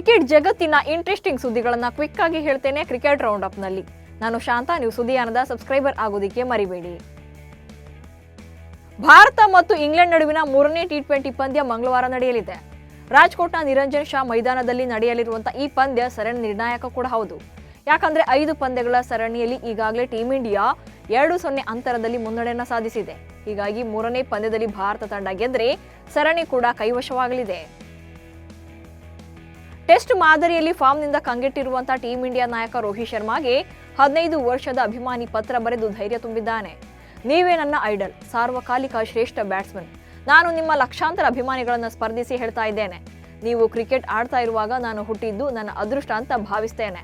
Cricket ಜಗತ್ತಿನ interesting ಸುದ್ದಿಗಳನ್ನು quick ಆಗಿ ಹೇಳ್ತೇನೆ ಕ್ರಿಕೆಟ್ ರೌಂಡ್ ಅಪ್ನಲ್ಲಿ. ನಾನು ಶಾಂತಾ, ನೀವು ಸುದ್ದಿಯಾನದ ಸಬ್ಸ್ಕ್ರೈಬರ್ ಆಗೋದಿಕ್ಕೆ ಮರಿಬೇಡಿ. ಭಾರತ ಮತ್ತು ಇಂಗ್ಲೆಂಡ್ ನಡುವಿನ ಮೂರನೇ ಟಿ ಟ್ವೆಂಟಿ ಪಂದ್ಯ ಮಂಗಳವಾರ ನಡೆಯಲಿದೆ. ರಾಜ್ಕೋಟ್ನ ನಿರಂಜನ್ ಶಾ ಮೈದಾನದಲ್ಲಿ ನಡೆಯಲಿರುವಂತಹ ಈ ಪಂದ್ಯ ಸರಣಿ ನಿರ್ಣಾಯಕ ಕೂಡ ಹೌದು. ಯಾಕಂದ್ರೆ ಐದು ಪಂದ್ಯಗಳ ಸರಣಿಯಲ್ಲಿ ಈಗಾಗಲೇ ಟೀಂ ಇಂಡಿಯಾ ಎರಡು ಸೊನ್ನೆ ಅಂತರದಲ್ಲಿ ಮುನ್ನಡೆಯನ್ನು ಸಾಧಿಸಿದೆ. ಹೀಗಾಗಿ ಮೂರನೇ ಪಂದ್ಯದಲ್ಲಿ ಭಾರತ ತಂಡ ಗೆದ್ರೆ ಸರಣಿ ಕೂಡ ಕೈವಶವಾಗಲಿದೆ. ಟೆಸ್ಟ್ ಮಾದರಿಯಲ್ಲಿ ಫಾರ್ಮ್ನಿಂದ ಕಂಗೆಟ್ಟಿರುವಂತಹ ಟೀಂ ಇಂಡಿಯಾ ನಾಯಕ ರೋಹಿತ್ ಶರ್ಮಾಗೆ ಹದಿನೈದು ವರ್ಷದ ಅಭಿಮಾನಿ ಪತ್ರ ಬರೆದು ಧೈರ್ಯ ತುಂಬಿದ್ದಾನೆ. ನೀವೇ ನನ್ನ ಐಡಲ್, ಸಾರ್ವಕಾಲಿಕ ಶ್ರೇಷ್ಠ ಬ್ಯಾಟ್ಸ್ಮನ್. ನಾನು ನಿಮ್ಮ ಲಕ್ಷಾಂತರ ಅಭಿಮಾನಿಗಳನ್ನು ಸ್ಪರ್ಧಿಸಿ ಹೇಳ್ತಾ ಇದ್ದೇನೆ. ನೀವು ಕ್ರಿಕೆಟ್ ಆಡ್ತಾ ಇರುವಾಗ ನಾನು ಹುಟ್ಟಿದ್ದು ನನ್ನ ಅದೃಷ್ಟ ಅಂತ ಭಾವಿಸ್ತೇನೆ.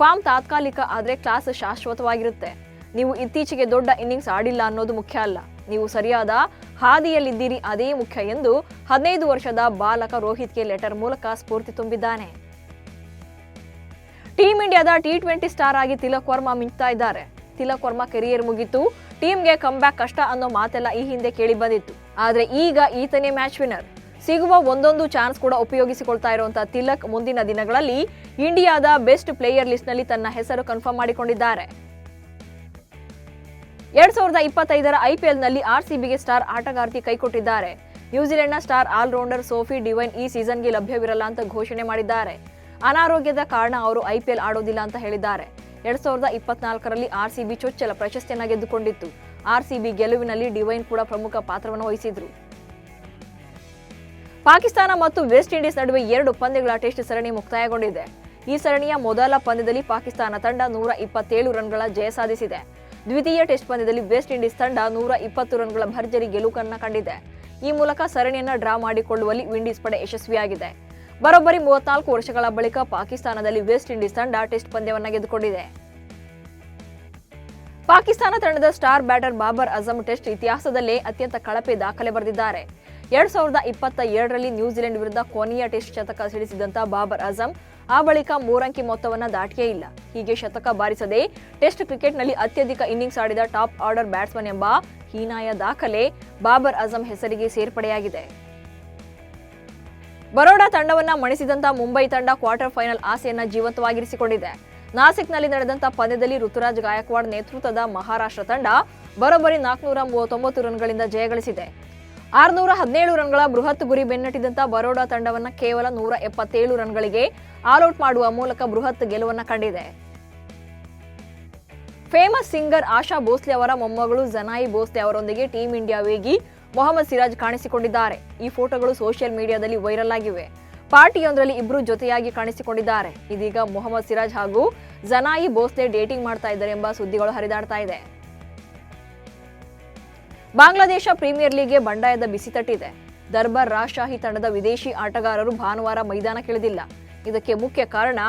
ಫಾರ್ಮ್ ತಾತ್ಕಾಲಿಕ ಆದರೆ ಕ್ಲಾಸ್ ಶಾಶ್ವತವಾಗಿರುತ್ತೆ. ನೀವು ಇತ್ತೀಚೆಗೆ ದೊಡ್ಡ ಇನ್ನಿಂಗ್ಸ್ ಆಡಿಲ್ಲ ಅನ್ನೋದು ಮುಖ್ಯ ಅಲ್ಲ. ನೀವು ಸರಿಯಾದ ಹಾದಿಯಲ್ಲಿದ್ದೀರಿ ಅದೇ ಮುಖ್ಯ ಎಂದು ಹದಿನೈದು ವರ್ಷದ ಬಾಲಕ ರೋಹಿತ್ಗೆ ಲೆಟರ್ ಮೂಲಕ ಸ್ಫೂರ್ತಿ ತುಂಬಿದ್ದಾನೆ. ಟೀಂ ಇಂಡಿಯಾದ ಟಿ ಟ್ವೆಂಟಿ ಸ್ಟಾರ್ ಆಗಿ ತಿಲಕ್ ವರ್ಮಾ ಮಿಂಚ್ತಾ ಇದ್ದಾರೆ. ತಿಲಕ್ ವರ್ಮಾ ಕೆರಿಯರ್ ಮುಗಿತು. ಟೀಮ್ಗೆ ಬ್ಯಾಕ್ ಕಷ್ಟ ಅನ್ನೋ ಮಾತೆಲ್ಲ ಈ ಹಿಂದೆ ಕೇಳಿ ಬಂದಿತ್ತು. ಆದರೆ ಈಗ ಈತನೇ ಮ್ಯಾಚ್ ವಿನ್ನರ್. ಸಿಗುವ ಒಂದೊಂದು ಚಾನ್ಸ್ ಕೂಡ ಉಪಯೋಗಿಸಿಕೊಳ್ತಾ ಇರುವಂತಹ ತಿಲಕ್ ಮುಂದಿನ ದಿನಗಳಲ್ಲಿ ಇಂಡಿಯಾದ ಬೆಸ್ಟ್ ಪ್ಲೇಯರ್ ಲಿಸ್ಟ್ನಲ್ಲಿ ತನ್ನ ಹೆಸರು ಕನ್ಫರ್ಮ್ ಮಾಡಿಕೊಂಡಿದ್ದಾರೆ. ಎರಡ್ ಸಾವಿರದ ಇಪ್ಪತ್ತೈದರ ಐಪಿಎಲ್ನಲ್ಲಿ ಆರ್ಸಿಬಿಗೆ ಸ್ಟಾರ್ ಆಟಗಾರ್ತಿ ಕೈಕೊಟ್ಟಿದ್ದಾರೆ. ನ್ಯೂಜಿಲೆಂಡ್ನ star all rounder Sophie Devine ಈ ಸೀಸನ್ಗೆ ಲಭ್ಯವಿರಲ್ಲ ಅಂತ ಘೋಷಣೆ ಮಾಡಿದ್ದಾರೆ. ಅನಾರೋಗ್ಯದ ಕಾರಣ ಅವರು ಐಪಿಎಲ್ ಆಡೋದಿಲ್ಲ ಅಂತ ಹೇಳಿದ್ದಾರೆ. ಎರಡ್ ಸಾವಿರದ ಇಪ್ಪತ್ನಾಲ್ಕರಲ್ಲಿ ಆರ್ಸಿಬಿ ಚೊಚ್ಚಲ ಪ್ರಶಸ್ತಿಯನ್ನ ಗೆದ್ದುಕೊಂಡಿತ್ತು. ಆರ್ಸಿಬಿ ಗೆಲುವಿನಲ್ಲಿ ಡಿವೈನ್ ಕೂಡ ಪ್ರಮುಖ ಪಾತ್ರವನ್ನು ವಹಿಸಿದ್ರು. ಪಾಕಿಸ್ತಾನ ಮತ್ತು ವೆಸ್ಟ್ ಇಂಡೀಸ್ ನಡುವೆ ಎರಡು ಪಂದ್ಯಗಳ ಟೆಸ್ಟ್ ಸರಣಿ ಮುಕ್ತಾಯಗೊಂಡಿದೆ. ಈ ಸರಣಿಯ ಮೊದಲ ಪಂದ್ಯದಲ್ಲಿ ಪಾಕಿಸ್ತಾನ ತಂಡ ನೂರ ಇಪ್ಪತ್ತೇಳು ರನ್ಗಳ ಜಯ ಸಾಧಿಸಿದೆ. ದ್ವಿತೀಯ ಟೆಸ್ಟ್ ಪಂದ್ಯದಲ್ಲಿ ವೆಸ್ಟ್ ಇಂಡೀಸ್ ತಂಡ ನೂರ ಇಪ್ಪತ್ತು ರನ್ಗಳ ಭರ್ಜರಿ ಗೆಲುವನ್ನು ಕಂಡಿದೆ. ಈ ಮೂಲಕ ಸರಣಿಯನ್ನ ಡ್ರಾ ಮಾಡಿಕೊಳ್ಳುವಲ್ಲಿ ವಿಂಡೀಸ್ ಪಡೆ ಯಶಸ್ವಿಯಾಗಿದೆ. ಬರೋಬ್ಬರಿ ಮೂವತ್ನಾಲ್ಕು ವರ್ಷಗಳ ಬಳಿಕ ಪಾಕಿಸ್ತಾನದಲ್ಲಿ ವೆಸ್ಟ್ ಇಂಡೀಸ್ ತಂಡ ಟೆಸ್ಟ್ ಪಂದ್ಯವನ್ನು ಗೆದ್ದುಕೊಂಡಿದೆ. ಪಾಕಿಸ್ತಾನ ತಂಡದ star batter Babar Azam test ಇತಿಹಾಸದಲ್ಲೇ ಅತ್ಯಂತ ಕಳಪೆ ದಾಖಲೆ ಬರೆದಿದ್ದಾರೆ. ಎರಡ್ ಸಾವಿರದ ಇಪ್ಪತ್ತ ಎರಡರಲ್ಲಿ ನ್ಯೂಜಿಲೆಂಡ್ ವಿರುದ್ಧ ಕೊನೆಯ ಟೆಸ್ಟ್ ಶತಕ ಸಿಡಿಸಿದಂತಹ ಬಾಬರ್ ಅಜಂ ಆ ಬಳಿಕ ಮೂರಂಕಿ ಮೊತ್ತವನ್ನು ದಾಟಿಯೇ ಇಲ್ಲ. ಹೀಗೆ ಶತಕ ಬಾರಿಸದೆ ಟೆಸ್ಟ್ ಕ್ರಿಕೆಟ್ನಲ್ಲಿ ಅತ್ಯಧಿಕ ಇನ್ನಿಂಗ್ಸ್ ಆಡಿದ ಟಾಪ್ ಆರ್ಡರ್ ಬ್ಯಾಟ್ಸ್ಮನ್ ಎಂಬ ಹೀನಾಯ ದಾಖಲೆ ಬಾಬರ್ ಅಜಂ ಹೆಸರಿಗೆ ಸೇರ್ಪಡೆಯಾಗಿದೆ. ಬರೋಡಾ ತಂಡವನ್ನ ಮಣಿಸಿದಂತ ಮುಂಬೈ ತಂಡ ಕ್ವಾರ್ಟರ್ ಫೈನಲ್ ಆಸೆಯನ್ನ ಜೀವಂತವಾಗಿರಿಸಿಕೊಂಡಿದೆ. ನಾಸಿಕ್ನಲ್ಲಿ ನಡೆದಂತ ಪಂದ್ಯದಲ್ಲಿ ಋತುರಾಜ್ ಗಾಯಕ್ವಾಡ್ ನೇತೃತ್ವದ ಮಹಾರಾಷ್ಟ್ರ ತಂಡ ಬರೋಬ್ಬರಿ ನಾಲ್ಕುನೂರ ಮೂವತ್ತೊಂಬತ್ತು ರನ್ಗಳಿಂದ ಜಯಗಳಿಸಿದೆ. ಆರುನೂರ ಹದಿನೇಳು ರನ್ಗಳ ಬೃಹತ್ ಗುರಿ ಬೆನ್ನಟ್ಟಿದಂತ ಬರೋಡಾ ತಂಡವನ್ನ ಕೇವಲ ನೂರ ಎಪ್ಪತ್ತೇಳು ರನ್ಗಳಿಗೆ ಆಲ್ಔಟ್ ಮಾಡುವ ಮೂಲಕ ಬೃಹತ್ ಗೆಲುವನ್ನ ಕಂಡಿದೆ. ಫೇಮಸ್ ಸಿಂಗರ್ ಆಶಾ ಭೋಸ್ಲೆ ಅವರ ಮೊಮ್ಮಗಳು ಜನಾಯಿ ಭೋಸ್ಲೆ ಅವರೊಂದಿಗೆ ಟೀಂ ಇಂಡಿಯಾ ವೇಗಿ ಮೊಹಮ್ಮದ್ ಸಿರಾಜ್ ಕಾಣಿಸಿಕೊಂಡಿದ್ದಾರೆ. ಈ ಫೋಟೋಗಳು ಸೋಷಿಯಲ್ ಮೀಡಿಯಾದಲ್ಲಿ ವೈರಲ್ ಆಗಿವೆ. ಪಾರ್ಟಿಯೊಂದರಲ್ಲಿ ಇಬ್ರು ಜೊತೆಯಾಗಿ ಕಾಣಿಸಿಕೊಂಡಿದ್ದಾರೆ. ಇದೀಗ ಮೊಹಮ್ಮದ್ ಸಿರಾಜ್ ಹಾಗೂ ಜನಾಯಿ ಭೋಸ್ಲೆ ಡೇಟಿಂಗ್ ಮಾಡ್ತಾ ಇದ್ದಾರೆ ಎಂಬ ಸುದ್ದಿಗಳು ಹರಿದಾಡ್ತಾ ಇದೆ. ಬಾಂಗ್ಲಾದೇಶ ಪ್ರೀಮಿಯರ್ ಲೀಗ್ಗೆ ಬಂಡಾಯದ ಬಿಸಿ ತಟ್ಟಿದೆ. ದರ್ಬಾರ್ ರಾಜಶಾಹಿ ತಂಡದ ವಿದೇಶಿ ಆಟಗಾರರು ಭಾನುವಾರ ಮೈದಾನಕ್ಕಿಳಿದಿಲ್ಲ ಇದಕ್ಕೆ ಮುಖ್ಯ ಕಾರಣ,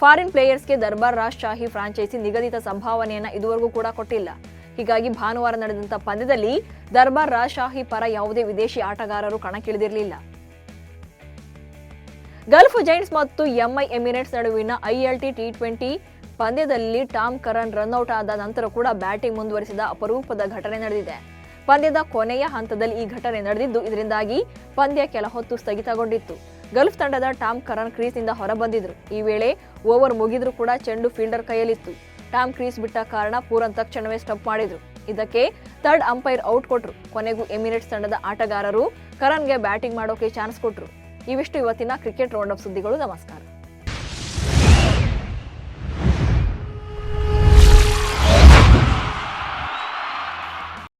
ಫಾರಿನ್ ಪ್ಲೇಯರ್ಸ್ಗೆ ದರ್ಬಾರ್ ರಾಜಶಾಹಿ ಫ್ರಾಂಚೈಸಿ ನಿಗದಿತ ಸಂಭಾವನೆಯನ್ನು ಇದುವರೆಗೂ ಕೂಡ ಕೊಟ್ಟಿಲ್ಲ. ಹೀಗಾಗಿ ಭಾನುವಾರ ನಡೆದಂತ ಪಂದ್ಯದಲ್ಲಿ ದರ್ಬಾರ್ ರಾಜಶಾಹಿ ಪರ ಯಾವುದೇ ವಿದೇಶಿ ಆಟಗಾರರು ಕಣಕ್ಕಿಳಿದಿರಲಿಲ್ಲ. ಗಲ್ಫ್ ಜೈಂಟ್ಸ್ ಮತ್ತು ಎಂಐ ಎಮಿರೇಟ್ಸ್ ನಡುವಿನ ಐಎಲ್ಟಿ ಟಿ ಟ್ವೆಂಟಿ ಪಂದ್ಯದಲ್ಲಿ ಟಾಮ್ ಕರನ್ ರನ್ಔಟ್ ಆದ ನಂತರ ಕೂಡ ಬ್ಯಾಟಿಂಗ್ ಮುಂದುವರಿಸಿದ ಅಪರೂಪದ ಘಟನೆ ನಡೆದಿದೆ. ಪಂದ್ಯದ ಕೊನೆಯ ಹಂತದಲ್ಲಿ ಈ ಘಟನೆ ನಡೆದಿದ್ದು, ಇದರಿಂದಾಗಿ ಪಂದ್ಯ ಕೆಲ ಹೊತ್ತು ಸ್ಥಗಿತಗೊಂಡಿತ್ತು. ಗಲ್ಫ್ ತಂಡದ ಟಾಮ್ ಕರನ್ ಕ್ರೀಸ್ನಿಂದ ಹೊರಬಂದಿದ್ರು. ಈ ವೇಳೆ ಓವರ್ ಮುಗಿದ್ರೂ ಕೂಡ ಚೆಂಡು ಫೀಲ್ಡರ್ ಕೈಯಲ್ಲಿತ್ತು. ಟಾಮ್ ಕ್ರೀಸ್ ಬಿಟ್ಟ ಕಾರಣ ಪೂರನ್ ತಕ್ಷಣವೇ ಸ್ಟಪ್ ಮಾಡಿದ್ರು. ಇದಕ್ಕೆ ಥರ್ಡ್ ಅಂಪೈರ್ ಔಟ್ ಕೊಟ್ರು. ಕೊನೆಗೂ ಎಮಿರೇಟ್ಸ್ ತಂಡದ ಆಟಗಾರರು ಕರನ್ಗೆ ಬ್ಯಾಟಿಂಗ್ ಮಾಡೋಕೆ ಚಾನ್ಸ್ ಕೊಟ್ರು. ಇವಿಷ್ಟು ಇವತ್ತಿನ ಕ್ರಿಕೆಟ್ ರೌಂಡ್ ಅಪ್ ಸುದ್ದಿಗಳು. ನಮಸ್ಕಾರ.